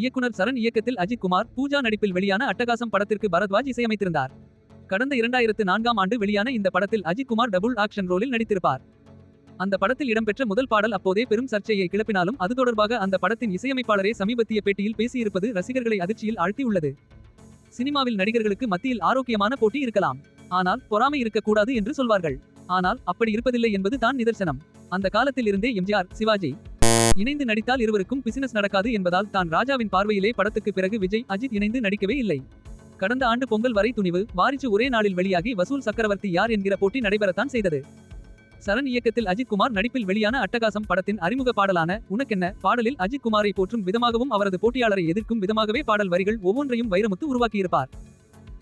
இயக்குனர் சரண் இயக்கத்தில் அஜித் குமார் பூஜா நடிப்பில் வெளியான அட்டகாசம் படத்திற்கு பரத்வாஜ் இசையமைத்திருந்தார். கடந்த இரண்டாயிரத்து நான்காம் ஆண்டு வெளியான இந்த படத்தில் அஜித் குமார் டபுள் ஆக்ஷன் ரோலில் நடித்திருப்பார். அந்த படத்தில் இடம்பெற்ற முதல் பாடல் அப்போதே பெரும் சர்ச்சையை கிளப்பினாலும் அது தொடர்பாக அந்த படத்தின் இசையமைப்பாளரே சமீபத்திய பேட்டியில் பேசியிருப்பது ரசிகர்களை அதிர்ச்சியில் ஆழ்த்தியுள்ளது. சினிமாவில் நடிகர்களுக்கு மத்தியில் ஆரோக்கியமான போட்டி இருக்கலாம். ஆனால் பொறாமை இருக்கக்கூடாது என்று சொல்வார்கள். ஆனால் அப்படி இருப்பதில்லை என்பது தான் நிதர்சனம். அந்த காலத்தில் இருந்தே எம்ஜிஆர் சிவாஜி இணைந்து நடித்தால் இருவருக்கும் பிசினஸ் நடக்காது என்பதால் தான் ராஜாவின் பார்வையிலே படத்துக்கு பிறகு விஜய் அஜித் இணைந்து நடிக்கவே இல்லை. கடந்த ஆண்டு பொங்கல் வரை துணிவு வாரிசு ஒரே நாளில் வெளியாகி வசூல் சக்கரவர்த்தி யார் என்கிற போட்டி நடைபெறத்தான் செய்தது. சரண் இயக்கத்தில் அஜித் குமார் நடிப்பில் வெளியான அட்டகாசம் படத்தின் அறிமுக பாடலான உனக்கென்ன? பாடலில் அஜித் குமாரை போற்றும் விதமாகவும் அவரது போட்டியாளரை எதிர்க்கும் விதமாகவே பாடல் வரிகள் ஒவ்வொன்றையும் வைரமுத்து உருவாக்கியிருப்பார்.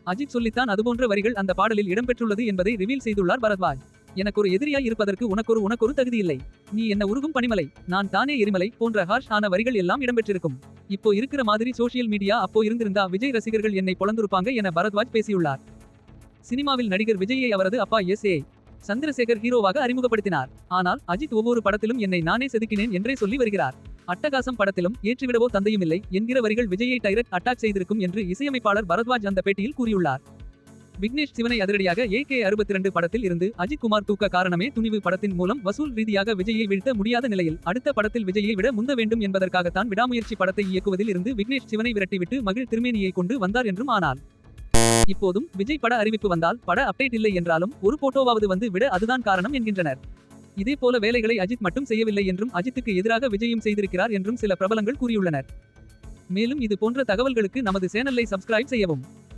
அஜித் சொல்லித்தான் அதுபோன்ற வரிகள் அந்த பாடலில் இடம்பெற்றுள்ளது என்பதை ரிவீல் செய்துள்ளார் பரத்வாஜ். எனக்கு ஒரு எதிரியாய் இருப்பதற்கு உனக்கொரு உனக்கொரு தகுதி இல்லை. நீ என்ன உருகும் பனிமலை நான் தானே எரிமலை போன்ற ஹார்ஷ் ஆன வரிகள் எல்லாம் இடம்பெற்றிருக்கும். இப்போ இருக்கிற மாதிரி சோசியல் மீடியா அப்போ இருந்திருந்தா விஜய் ரசிகர்கள் என்னை பொழந்திருப்பாங்க என பரத்வாஜ் பேசியுள்ளார். சினிமாவில் நடிகர் விஜயை அவரது அப்பா எஸ் ஏ சந்திரசேகர் ஹீரோவாக அறிமுகப்படுத்தினார். ஆனால் அஜித் ஒவ்வொரு படத்திலும் என்னை நானே செதுக்கினேன் என்றே சொல்லி வருகிறார். அட்டகாசம் படத்திலும் ஏற்றிவிடவோ தந்தையும் இல்லை என்கிற வரிகள் விஜயை டைரக்ட் அட்டாக் செய்திருக்கும் என்று இசையமைப்பாளர் பரத்வாஜ் அந்த பேட்டியில் கூறியுள்ளார். விக்னேஷ் சிவனை அதிரடியாக ஏ கே அறுபத்தி ரெண்டு படத்தில் இருந்து அஜித் குமார் தூக்க காரணமே துணிவு படத்தின் மூலம் வசூல் ரீதியாக விஜயை வீழ்த்த முடியாத நிலையில் அடுத்த படத்தில் விஜயை விட முந்த வேண்டும் என்பதற்காகத்தான் விடாமுயற்சி படத்தை இயக்குவதில் இருந்து விக்னேஷ் சிவனை விரட்டிவிட்டு மகிழ் திருமேனியை கொண்டு வந்தார் என்றும் ஆனால் இப்போதும் விஜய் பட அறிவிப்பு வந்தால் பட அப்டேட் இல்லை என்றாலும் ஒரு போட்டோவாவது வந்து விட அதுதான் காரணம் என்கின்றனர். இதே போல வேலைகளை அஜித் மட்டும் செய்யவில்லை என்றும் அஜித்துக்கு எதிராக விஜயும் செய்திருக்கிறார் என்றும் சில பிரபலங்கள் கூறியுள்ளனர். மேலும் இது போன்ற தகவல்களுக்கு நமது சேனலை சப்ஸ்கிரைப் செய்யவும்.